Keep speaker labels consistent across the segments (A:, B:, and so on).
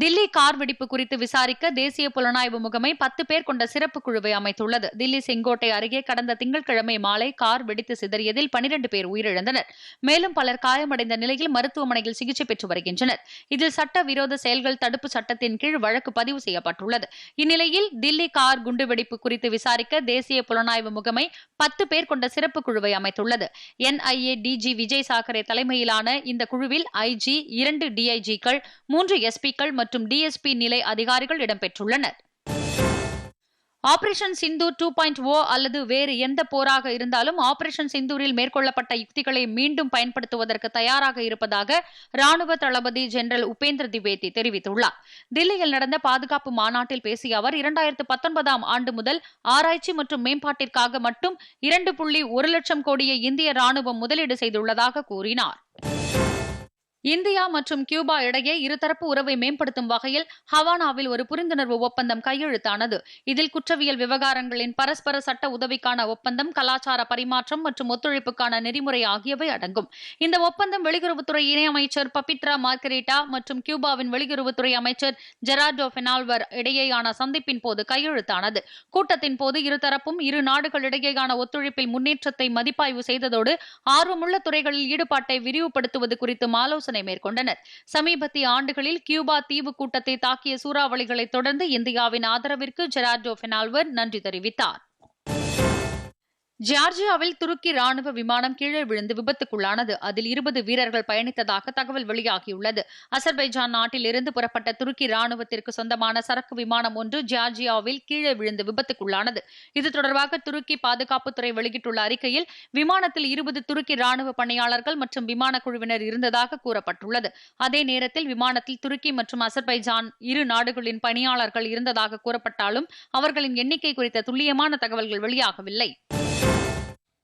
A: Delhi car வெடிப்பு குறித்து விசாரிக்க தேசிய புலனாய்வு முகமை பத்து பேர் கொண்ட சிறப்பு குழுவை அமைத்துள்ளது தில்லி செங்கோட்டை அருகே கடந்த திங்கட்கிழமை மாலை கார் வெடித்து சிதறியதில் பனிரண்டு பேர் உயிரிழந்தனர் மேலும் பலர் காயமடைந்த நிலையில் மருத்துவமனையில் சிகிச்சை பெற்று வருகின்றனர் இதில் சட்ட விரோத செயல்கள் தடுப்பு சட்டத்தின் கீழ் வழக்கு பதிவு செய்யப்பட்டுள்ளது இந்நிலையில் தில்லி கார் குண்டுவெடிப்பு குறித்து விசாரிக்க தேசிய புலனாய்வு முகமை பத்து பேர் கொண்ட சிறப்பு குழுவை அமைத்துள்ளது என்ஐஏ டிஜி விஜய் சாக்கரே தலைமையிலான இந்த குழுவில் ஐஜி இரண்டு டிஐஜிக்கள் மூன்று எஸ்பிக்கள் மற்றும் டிஎஸ்பி நிலை அதிகாரிகள் இடம்பெற்றுள்ளனர் operation Sindoor two point O அல்லது வேறு எந்த போராக இருந்தாலும் ஆபரேஷன் சிந்தூரில் மேற்கொள்ளப்பட்ட யுக்திகளை மீண்டும் பயன்படுத்துவதற்கு தயாராக இருப்பதாக ராணுவ தளபதி ஜெனரல் உபேந்திர திவேதி தெரிவித்துள்ளார் தில்லியில் நடந்த பாதுகாப்பு மாநாட்டில் பேசிய அவர் இரண்டாயிரத்து பத்தொன்பதாம் ஆண்டு முதல் ஆராய்ச்சி மற்றும் மேம்பாட்டிற்காக மட்டும் இரண்டு புள்ளி ஒரு லட்சம் கோடியை இந்திய ராணுவம் முதலீடு செய்துள்ளதாக கூறினாா் இந்தியா மற்றும் கியூபா இடையே இருதரப்பு உறவை மேம்படுத்தும் வகையில் ஹவானாவில் ஒரு புரிந்துணர்வு ஒப்பந்தம் கையெழுத்தானது இதில் குற்றவியல் விவகாரங்களின் பரஸ்பர சட்ட உதவிக்கான ஒப்பந்தம் கலாச்சார பரிமாற்றம் மற்றும் ஒத்துழைப்புக்கான நெறிமுறை ஆகியவை அடங்கும் இந்த ஒப்பந்தம் வெளியுறவுத்துறை இணையமைச்சர் பபித்ரா மார்கரேட்டா மற்றும் கியூபாவின் வெளியுறவுத்துறை அமைச்சர் ஜெரார்டோ பெனால்வர் இடையேயான சந்திப்பின் போது கையெழுத்தானது கூட்டத்தின் போது இருதரப்பும் இரு நாடுகளிடையேயான ஒத்துழைப்பில் முன்னேற்றத்தை மதிப்பாய்வு செய்ததோடு ஆர்வமுள்ள துறைகளில் ஈடுபாட்டை விரிவுபடுத்துவது குறித்தும் ஆலோசனை சோதனை மேற்கொண்டனர் சமீபத்திய ஆண்டுகளில் கியூபா தீவு கூட்டத்தை தாக்கிய சூறாவளிகளைத் தொடர்ந்து இந்தியாவின் ஆதரவிற்கு ஜெரார்டோ பெனால்வர் நன்றி தெரிவித்தார் ஜார்ஜியாவில் துருக்கி ராணுவ விமானம் கீழே விழுந்து விபத்துக்குள்ளானது அதில் இருபது வீரர்கள் பயணித்ததாக தகவல் வெளியாகியுள்ளது அசர்பைஜான் இருந்து புறப்பட்ட துருக்கி ராணுவத்திற்கு சொந்தமான சரக்கு விமானம் ஒன்று ஜார்ஜியாவில் கீழே விழுந்து விபத்துக்குள்ளானது இது தொடர்பாக துருக்கி பாதுகாப்புத்துறை வெளியிட்டுள்ள அறிக்கையில் விமானத்தில் இருபது துருக்கி ராணுவ பணியாளர்கள் மற்றும் விமான குழுவினர் இருந்ததாக கூறப்பட்டுள்ளது அதே நேரத்தில் விமானத்தில் துருக்கி மற்றும் அசர்பைஜான் இரு நாடுகளின் பணியாளர்கள் இருந்ததாக கூறப்பட்டாலும் அவர்களின் எண்ணிக்கை குறித்த துல்லியமான தகவல்கள் வெளியாகவில்லை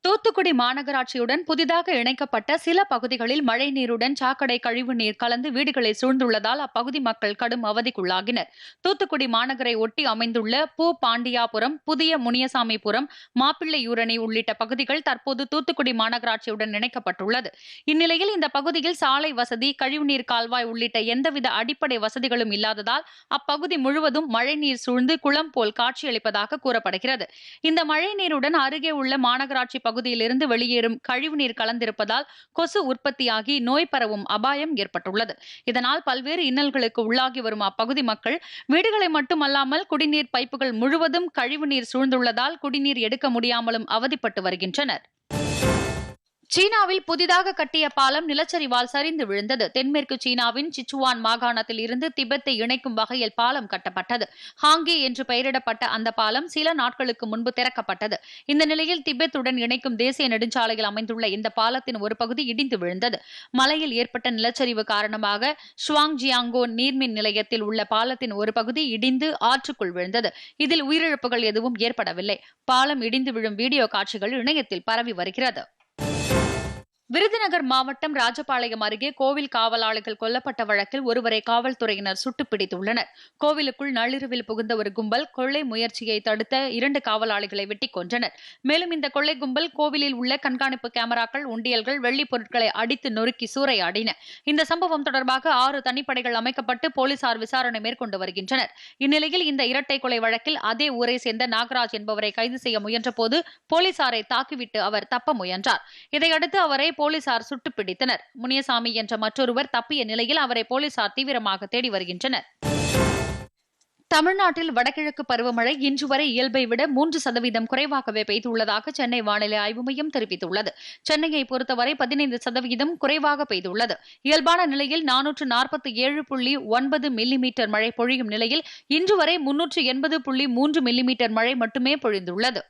A: தூத்துக்குடி மாநகராட்சியுடன் புதிதாக இணைக்கப்பட்ட சில பகுதிகளில் மழைநீருடன் சாக்கடை கழிவு நீர் கலந்து வீடுகளை சூழ்ந்துள்ளதால் அப்பகுதி மக்கள் கடும் அவதிக்குள்ளாகினர் தூத்துக்குடி மாநகரை ஒட்டி அமைந்துள்ள பூ பாண்டியாபுரம் புதிய முனியசாமிபுரம் மாப்பிள்ளையூரணி உள்ளிட்ட பகுதிகள் தற்போது தூத்துக்குடி மாநகராட்சியுடன் இணைக்கப்பட்டுள்ளது இந்நிலையில் இந்த பகுதியில் சாலை வசதி கழிவுநீர் கால்வாய் உள்ளிட்ட எந்தவித அடிப்படை வசதிகளும் இல்லாததால் அப்பகுதி முழுவதும் மழைநீர் சூழ்ந்து குளம் போல் காட்சியளிப்பதாக கூறப்படுகிறது இந்த மழைநீருடன் அருகே உள்ள மாநகராட்சி பகுதியிலிருந்து வெளியேறும் கழிவுநீர் கலந்திருப்பதால் கொசு உற்பத்தியாகி நோய் பரவும் அபாயம் ஏற்பட்டுள்ளது இதனால் பல்வேறு இன்னல்களுக்கு உள்ளாகி வரும் அப்பகுதி மக்கள் வீடுகளை மட்டுமல்லாமல் குடிநீர் பைப்புகள் முழுவதும் கழிவுநீர் சூழ்ந்துள்ளதால் குடிநீர் எடுக்க முடியாமலும் அவதிப்பட்டு வருகின்றனர் சீனாவில் புதிதாக கட்டிய பாலம் நிலச்சரிவால் சரிந்து விழுந்தது தென்மேற்கு சீனாவின் சிச்சுவான் மாகாணத்தில் இருந்து திபெத்தை இணைக்கும் வகையில் பாலம் கட்டப்பட்டது ஹாங்கி என்று பெயரிடப்பட்ட அந்த பாலம் சில நாட்களுக்கு முன்பு திறக்கப்பட்டது இந்த நிலையில் திபெத்துடன் இணைக்கும் தேசிய நெடுஞ்சாலையில் அமைந்துள்ள இந்த பாலத்தின் ஒரு பகுதி இடிந்து விழுந்தது மலையில் ஏற்பட்ட நிலச்சரிவு காரணமாக ஷுவாங் ஜியாங்கோ நீர்மின் நிலையத்தில் உள்ள பாலத்தின் ஒரு பகுதி இடிந்து ஆற்றுக்குள் விழுந்தது இதில் உயிரிழப்புகள் எதுவும் ஏற்படவில்லை பாலம் இடிந்து விழும் வீடியோ காட்சிகள் இணையத்தில் பரவி வருகிறது விருதுநகர் மாவட்டம் ராஜபாளையம் அருகே கோவில் காவலாளிகள் கொல்லப்பட்ட வழக்கில் ஒருவரை காவல்துறையினர் சுட்டுப்பிடித்துள்ளனர் கோவிலுக்குள் நள்ளிரவில் புகுந்த ஒரு கும்பல் கொள்ளை முயற்சியை தடுத்த இரண்டு காவலாளிகளை வெட்டிக் கொன்றனர் மேலும் இந்த கொள்ளை கும்பல் கோவிலில் உள்ள கண்காணிப்பு கேமராக்கள் உண்டியல்கள் வெள்ளிப் பொருட்களை அடித்து நொறுக்கி சூறையாடின இந்த சம்பவம் தொடர்பாக ஆறு தனிப்படைகள் அமைக்கப்பட்டு போலீசார் விசாரணை மேற்கொண்டு வருகின்றனர் இந்நிலையில் இந்த இரட்டை கொலை வழக்கில் அதே ஊரை சேர்ந்த நாகராஜ் என்பவரை கைது செய்ய முயன்றபோது போலீசாரை தாக்கிவிட்டு அவர் தப்ப முயன்றார் இதையடுத்து அவரை போலீசார் சுட்டு பிடித்தனர் முனியசாமி என்ற மற்றொருவர் தப்பிய நிலையில் அவரை போலீசார் தீவிரமாக தேடி வருகின்றனர் தமிழ்நாட்டில் வடகிழக்கு பருவமழை இன்று வரை இயல்பை விட மூன்று சதவீதம் குறைவாகவே பெய்துள்ளதாக சென்னை வானிலை ஆய்வு மையம் தெரிவித்துள்ளது சென்னையை பொறுத்தவரை பதினைந்து சதவீதம் குறைவாக பெய்துள்ளது இயல்பான நிலையில் நானூற்று நாற்பத்தி ஏழு புள்ளி ஒன்பது மில்லிமீட்டர் மழை பொழியும் நிலையில் இன்று வரை முன்னூற்று எண்பது புள்ளி மூன்று மீட்டர் மழை மட்டுமே பொழிந்துள்ளது